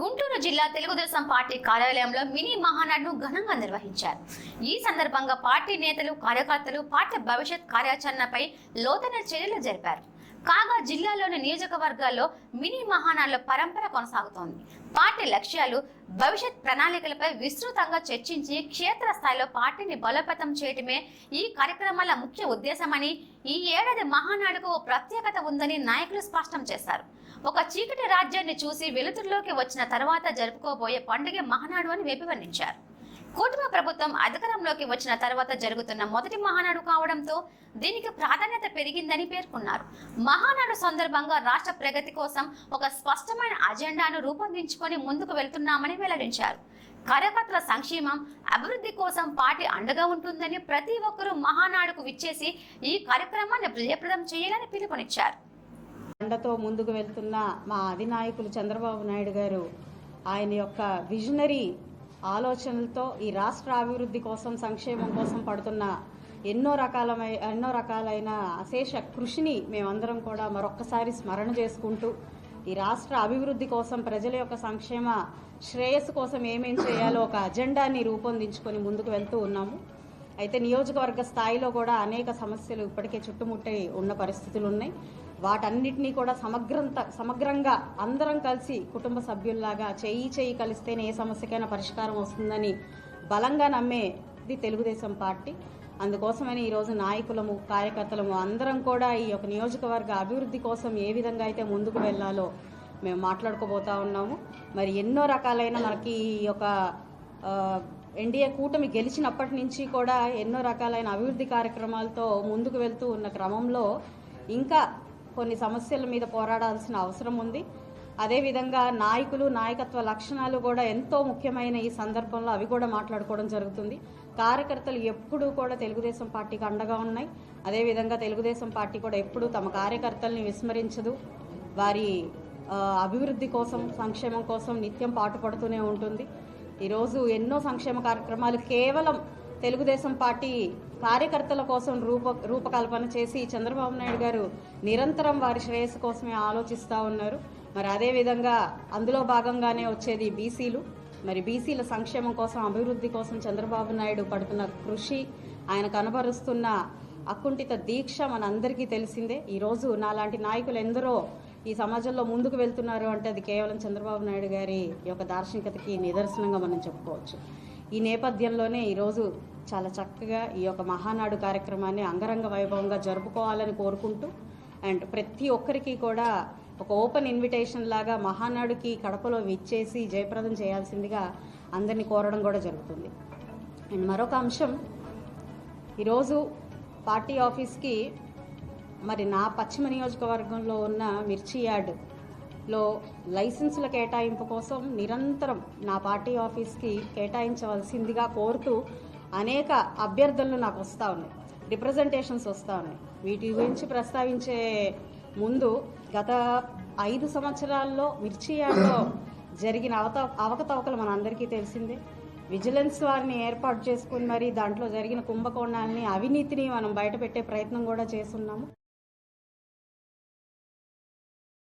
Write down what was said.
గుంటూరు జిల్లా తెలుగుదేశం పార్టీ కార్యాలయంలో మినీ మహానాడును ఘనంగా నిర్వహించారు. ఈ సందర్భంగా పార్టీ నేతలు కార్యకర్తలు పార్టీ భవిష్యత్ కార్యాచరణపై లోతైన చర్యలు జరిపారు. కాగా జిల్లాలోని నియోజకవర్గాల్లో మినీ మహానాడుల పరంపర కొనసాగుతోంది. పార్టీ లక్ష్యాలు భవిష్యత్ ప్రణాళికలపై విస్తృతంగా చర్చించి క్షేత్రస్థాయిలో పార్టీని బలోపేతం చేయటమే ఈ కార్యక్రమాల ముఖ్య ఉద్దేశమని ఈ ఏడాది మహానాడుకు ఓ ప్రత్యేకత ఉందని నాయకులు స్పష్టం చేశారు. ఒక చీకటి రాజ్యాన్ని చూసి వెలుతురులోకి వచ్చిన తర్వాత జరుపుకోబోయే పండుగ మహానాడు అని వేపివర్ణించారు కూటమి ప్రభుత్వం అధికారంలోకి వచ్చిన తర్వాత జరుగుతున్న మొదటి మహానాడు కావడంతో దీనికి ప్రాధాన్యత పెరిగిందని పేర్కొన్నారు. మహానాడు సందర్భంగా రాష్ట్ర ప్రగతి కోసం ఒక స్పష్టమైన అజెండాను రూపొందించుకొని ముందుకు వెళ్తున్నామని వెల్లడించారు. కార్యకర్తల సంక్షేమం అభివృద్ధి కోసం పార్టీ అండగా ఉంటుందని ప్రతి ఒక్కరూ మహానాడుకు విచ్చేసి ఈ కార్యక్రమాన్ని జయప్రదం చేయాలని పిలుపునిచ్చారు. అండతో ముందుకు వెళ్తున్న మా అధినాయకులు చంద్రబాబు నాయుడు గారు ఆయన యొక్క విజనరీ ఆలోచనలతో ఈ రాష్ట్ర అభివృద్ధి కోసం సంక్షేమం కోసం పడుతున్న ఎన్నో రకాలమై ఎన్నో రకాలైన అశేష కృషిని మేమందరం కూడా మరొక్కసారి స్మరణ చేసుకుంటూ ఈ రాష్ట్ర అభివృద్ధి కోసం ప్రజల యొక్క సంక్షేమ శ్రేయస్సు కోసం ఏమేం చేయాలో ఒక అజెండాని రూపొందించుకొని ముందుకు వెళ్తూ ఉన్నాము. అయితే నియోజకవర్గ స్థాయిలో కూడా అనేక సమస్యలు ఇప్పటికే చుట్టుముట్టి ఉన్న పరిస్థితులు ఉన్నాయి వాటన్నిటినీ కూడా సమగ్రంత సమగ్రంగా అందరం కలిసి కుటుంబ సభ్యుల్లాగా చేయి చేయి కలిస్తేనే ఏ సమస్యకైనా పరిష్కారం వస్తుందని బలంగా నమ్మేది తెలుగుదేశం పార్టీ. అందుకోసమని ఈరోజు నాయకులము కార్యకర్తలము అందరం కూడా ఈ యొక్క నియోజకవర్గ అభివృద్ధి కోసం ఏ విధంగా అయితే ముందుకు వెళ్ళాలో మేము మాట్లాడుకోబోతా ఉన్నాము. మరి ఎన్నో రకాలైన మనకి ఈ యొక్క ఎన్డీఏ కూటమి గెలిచినప్పటి నుంచి కూడా ఎన్నో రకాలైన అభివృద్ధి కార్యక్రమాలతో ముందుకు వెళ్తూ ఉన్న క్రమంలో ఇంకా కొన్ని సమస్యల మీద పోరాడాల్సిన అవసరం ఉంది. అదేవిధంగా నాయకులు నాయకత్వ లక్షణాలు కూడా ఎంతో ముఖ్యమైన ఈ సందర్భంలో అవి కూడా మాట్లాడుకోవడం జరుగుతుంది. కార్యకర్తలు ఎప్పుడూ కూడా తెలుగుదేశం పార్టీకి అండగా ఉన్నాయి. అదేవిధంగా తెలుగుదేశం పార్టీ కూడా ఎప్పుడూ తమ కార్యకర్తల్ని విస్మరించదు. వారి అభివృద్ధి కోసం సంక్షేమం కోసం నిత్యం పాటుపడుతూనే ఉంటుంది. ఈరోజు ఎన్నో సంక్షేమ కార్యక్రమాలు కేవలం తెలుగుదేశం పార్టీ కార్యకర్తల కోసం రూప రూపకల్పన చేసి చంద్రబాబు నాయుడు గారు నిరంతరం వారి శ్రేయస్సు కోసమే ఆలోచిస్తూ ఉన్నారు. మరి అదేవిధంగా అందులో భాగంగానే వచ్చేది బీసీలు. మరి బీసీల సంక్షేమం కోసం అభివృద్ధి కోసం చంద్రబాబు నాయుడు పడుతున్న కృషి ఆయన కనబరుస్తున్న అకుంఠిత దీక్ష మనందరికీ తెలిసిందే. ఈరోజు నాలాంటి నాయకులు ఎందరో ఈ సమాజంలో ముందుకు వెళ్తున్నారు అంటే అది కేవలం చంద్రబాబు నాయుడు గారి యొక్క దార్శనికతకి నిదర్శనంగా మనం చెప్పుకోవచ్చు. ఈ నేపథ్యంలోనే ఈరోజు చాలా చక్కగా ఈ యొక్క మహానాడు కార్యక్రమాన్ని అంగరంగ వైభవంగా జరుపుకోవాలని కోరుకుంటూ అండ్ ప్రతి ఒక్కరికి కూడా ఒక ఓపెన్ ఇన్విటేషన్ లాగా మహానాడుకి కడపలో విచ్చేసి జయప్రదం చేయాల్సిందిగా అందరినీ కోరడం కూడా జరుగుతుంది. అండ్ మరొక అంశం ఈరోజు పార్టీ ఆఫీస్కి మరి నా పశ్చిమ నియోజకవర్గంలో ఉన్న మిర్చి యార్డులో లైసెన్సుల కేటాయింపు కోసం నిరంతరం నా పార్టీ ఆఫీస్కి కేటాయించవలసిందిగా కోరుతూ అనేక అభ్యర్థనలు నాకు వస్తూ ఉన్నాయి. రిప్రజెంటేషన్స్ వస్తూ ఉన్నాయి. వీటి గురించి ప్రస్తావించే ముందు గత ఐదు సంవత్సరాల్లో మిర్చి యార్డ్లో జరిగిన అవత అవకతవకలు మనందరికీ తెలిసిందే. విజిలెన్స్ వారిని ఏర్పాటు చేసుకుని మరి దాంట్లో జరిగిన కుంభకోణాలని అవినీతిని మనం బయటపెట్టే ప్రయత్నం కూడా చేస్తున్నాము.